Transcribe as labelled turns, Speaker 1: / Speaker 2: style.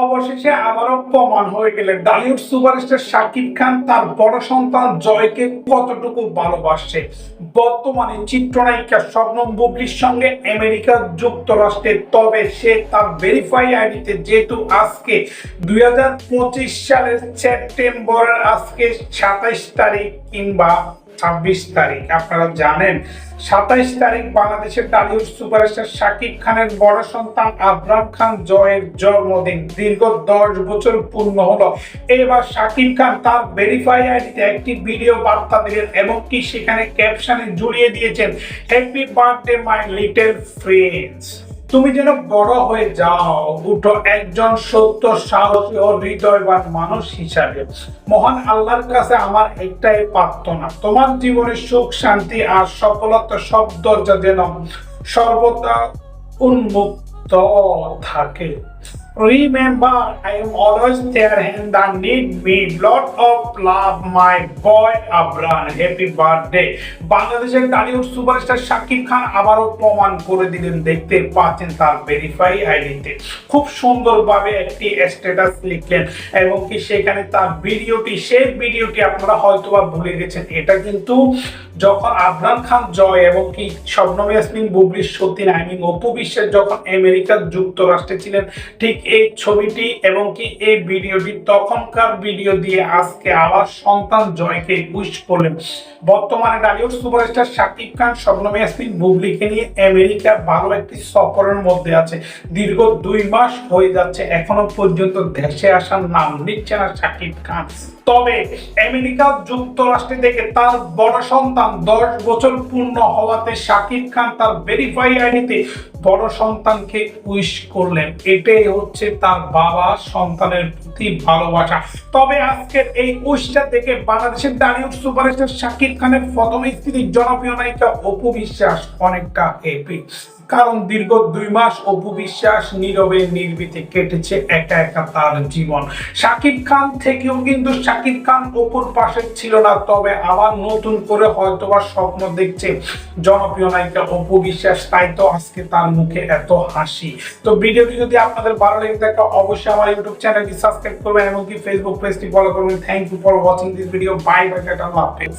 Speaker 1: অবশেষে আবারও প্রমাণ হয়ে গেলেন ডালিউড সুপারস্টার শাকিব খান, তার বড় সন্তান জয়কে কতটুকু ভালোবাসে বর্তমানে চিত্রনায়িকা শবনম বুবলির সঙ্গে আমেরিকা যুক্তরাষ্ট্রে, তবে সে তার ভেরিফাই আইডিতে যেহেতু আজকে দুই হাজার পঁচিশ সালের সেপ্টেম্বরের আজকে সাতাইশ তারিখ কিংবা ছাব্বিশ তারিখ, আপনারা জানেন। সাতাইশ তারিখ বাংলাদেশের টালিউড সুপারস্টার শাকিব খানের বড় সন্তান আবরাম খান জয়ের জন্মদিন। দীর্ঘ দশ বছর পূর্ণ হলো। এবার শাকিব খান তার ভেরিফাই আইডিতে একটি ভিডিও বার্তা দিলেন এবং কি সেখানে ক্যাপশনে জুড়িয়ে দিয়েছেন happy birthday my little friends তুমি যেন বড় হয়ে যাও, উঠো একজন সত্য, সাহসী ও হৃদয়বান মানুষ হিসাবে। মহান আল্লাহর কাছে আমার একটাই প্রার্থনা, তোমার জীবনে সুখ, শান্তি আর সফলতা সব দরজা যেন সর্বদা উন্মুক্ত থাকে। Remember, I am always there and I need me. Lot of love, my boy Abran. Happy birthday. বাংলাদেশের টালিউড সুপারস্টার শাকিব খান আবারও প্রমাণ করে দিলেন দেখতে পাচ্ছেন তার ভেরিফাই আইডিতে খুব সুন্দরভাবে একটি স্ট্যাটাস লিখলেন এবং কি সেখানে তার ভিডিওটি সেই ভিডিওটি আপনারা হয়তোবা ভুলে গেছেন এটা কিন্তু যখন আবরান খান জয় এবং কি শবনম ইয়াসমিন বুবলির সত্যি আই মিন অপু বিশ্বাস যখন আমেরিকা যুক্তরাষ্ট্রে ছিলেন ঠিক এই ছবিটি এবং কি এই ভিডিওটি তখনকার ভিডিও দিয়ে আজকে আবার সন্তান জয়কে উইশ করলেন। বর্তমানে ডালিউড সুপারস্টার শাকিব খান শবনম ইয়াসমিন বুবলিকে নিয়ে আমেরিকা ভালো একটি সফরের মধ্যে আছে। দীর্ঘ দুই মাস হয়ে যাচ্ছে, এখনও পর্যন্ত দেশে আসার নাম নিচ্ছে না শাকিব খান তবে আমেরিকা যুক্তরাষ্ট্রে থেকে তার বড় সন্তান দশ বছর পূর্ণ হওয়াতে শাকিব খান তার ভেরিফাই আইডিতে বড় সন্তানকে উইশ করলেন। এটাই হচ্ছে তার বাবা, সন্তানের প্রতি ভালোবাসা। তবে আজকের এই উষ্টা থেকে বাংলাদেশের দাঁড়িয়ে সুপারস্টার শাকিব খানের প্রথম স্ত্রীর জনপ্রিয় নায়িকা অপু বিশ্বাস অনেকটা হ্যাপি কারণ দীর্ঘ দুই মাস অপু বিশ্বাস নীরবে নির্বিতে কেটেছে একা একা তার জীবন। শাকিব খান থেকেও কিন্তু শাকিব খান অপুর পাশে ছিল না, তবে আবার নতুন করে হয়তোবা স্বপ্ন দেখছে জনপ্রিয় নায়িকা অপু বিশ্বাস। তাই তো আজকে তার মুখে এত হাসি। তো ভিডিওটি যদি আপনাদের ভালো লেগে থাকে, অবশ্যই আমার ইউটিউব চ্যানেলটি সাবস্ক্রাইব করবেন এবং কি ফেসবুক পেজটি ফলো করবেন। Thank you for watching this video bye bye tata হাফেজ।